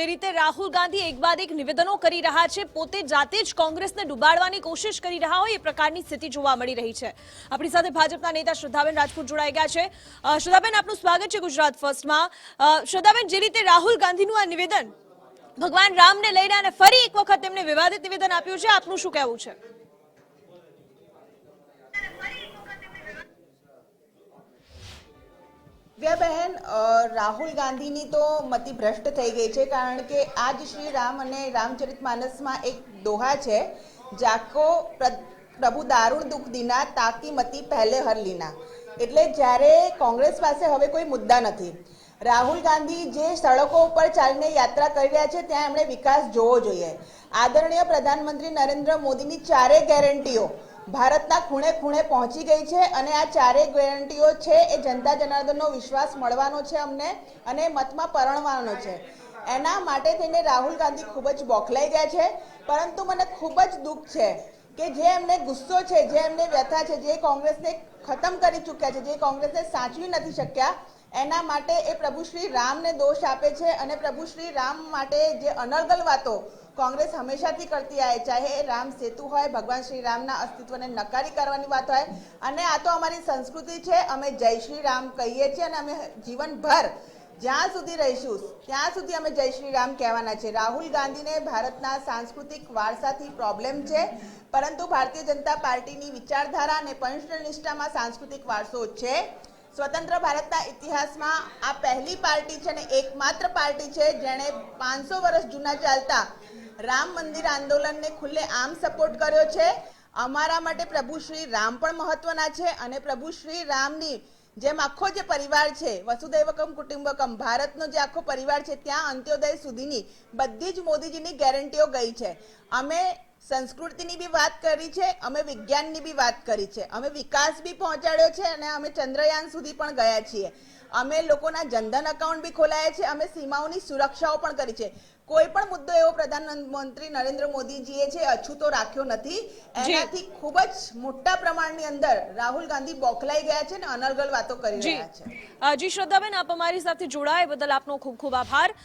જે રીતે રાહુલ ગાંધી એક બાદ એક નિવેદનો કરી રહ્યા છે, પોતે જાતે જ કોંગ્રેસને ડુબાડવાની કોશિશ કરી રહ્યા હોય એ પ્રકારની સ્થિતિ જોવા મળી રહી છે. આપણી સાથે ભાજપના નેતા શ્રદ્ધાબેન રાજપૂત જોડાઈ ગયા છે. શ્રદ્ધાબેન, આપનું સ્વાગત છે ગુજરાત ફર્સ્ટમાં. શ્રદ્ધાબેન, જે રીતે રાહુલ ગાંધીનું આ નિવેદન ભગવાન રામને લઈને અને ફરી એક વખત તેમને વિવાદિત નિવેદન આપ્યું છે, આપનું શું કહેવું છે? બહેન રાહુલ ગાંધીની તો મતિ ભ્રષ્ટ થઈ ગઈ છે કારણ કે આજ શ્રી રામ અને રામચરિત માનસમાં એક દોહા છે જાકો પ્રભુ દારૂણ દુઃખ દીના તાકી મતી પહેલે હર લીના. એટલે જ્યારે કોંગ્રેસ પાસે હવે કોઈ મુદ્દા નથી. રાહુલ ગાંધી જે સડકો ઉપર ચાલીને યાત્રા કરી રહ્યા છે, ત્યાં એમણે વિકાસ જોવો જોઈએ. આદરણીય પ્રધાનમંત્રી નરેન્દ્ર મોદીની ચારેય ગેરંટીઓ ભારતના ખૂણે ખૂણે પહોંચી ગઈ છે અને આ ચારેય ગેરંટીઓ છે એ જનતા જનાર્દનનો વિશ્વાસ મળવાનો છે અમને અને મતમાં પરણવાનો છે. એના માટે થઈને રાહુલ ગાંધી ખૂબ જ બોખલાઈ ગયા છે. પરંતુ મને ખૂબ જ દુઃખ છે કે જે એમને ગુસ્સો છે, જે એમને વ્યથા છે, જે કોંગ્રેસને ખતમ કરી ચૂક્યા છે, જે કોંગ્રેસને સાચવી નથી શક્યા એના માટે એ પ્રભુ શ્રી રામને દોષ આપે છે અને પ્રભુ શ્રી રામ માટે જે અનર્ગલ વાતો કોંગ્રેસ હંમેશાથી કરતી આવે, ચાહે રામ સેતુ હોય, ભગવાન શ્રી રામના અસ્તિત્વને નકારી કરવાની વાત હોય. અને આ તો અમારી સંસ્કૃતિ છે, અમે જય શ્રી રામ કહીએ છીએ અને અમે જીવનભર જ્યાં સુધી રહીશું, ત્યાં સુધી અમે જય શ્રી રામ કહેવાના છે. રાહુલ ગાંધીને ભારતના સાંસ્કૃતિક વારસાથી પ્રોબ્લેમ છે, પરંતુ ભારતીય જનતા પાર્ટીની વિચારધારા અને પંચનિષ્ઠામાં નિષ્ઠામાં સાંસ્કૃતિક વારસો છે. સ્વતંત્ર ભારતના ઇતિહાસમાં આ પહેલી પાર્ટી છે અને એકમાત્ર પાર્ટી છે જેણે પાંચસો વર્ષ જૂના ચાલતા રામ મંદિર આંદોલનને ખુલ્લે આમ સપોર્ટ કર્યો છે. અમારા માટે પ્રભુ શ્રી રામ પણ મહત્વના છે અને પ્રભુ શ્રી રામની જેમ આખો જે પરિવાર છે, વસુદૈવકમ, કુટુંબકમ, ભારતનો જે આખો પરિવાર છે, ત્યાં અંત્યોદય સુધીની બધી જ મોદીજીની ગેરંટીઓ ગઈ છે. અમે સંસ્કૃતિની બી વાત કરી છે, અમે વિજ્ઞાનની બી વાત કરી છે. અમે વિકાસ બી પહોંચાડ્યો છે અને અમે ચંદ્રયાન સુધી પણ ગયા છીએ. અમે લોકોના જનધન અકાઉન્ટ બી ખોલાયા છે, અમે સીમાઓની સુરક્ષાઓ પણ કરી છે. કોઈ પણ મુદ્દો એવો પ્રધાનમંત્રી નરેન્દ્ર મોદીજીએ છે અછૂતો રાખ્યો નથી એનાથી ખૂબ જ મોટા પ્રમાણની અંદર રાહુલ ગાંધી બોખલાઈ ગયા છે અને અનર્ગલ વાતો કરી રહ્યા છે. જી શ્રદ્ધાબેન આપ અમારી સાથે જોડાય બદલ આપનો ખૂબ ખૂબ આભાર.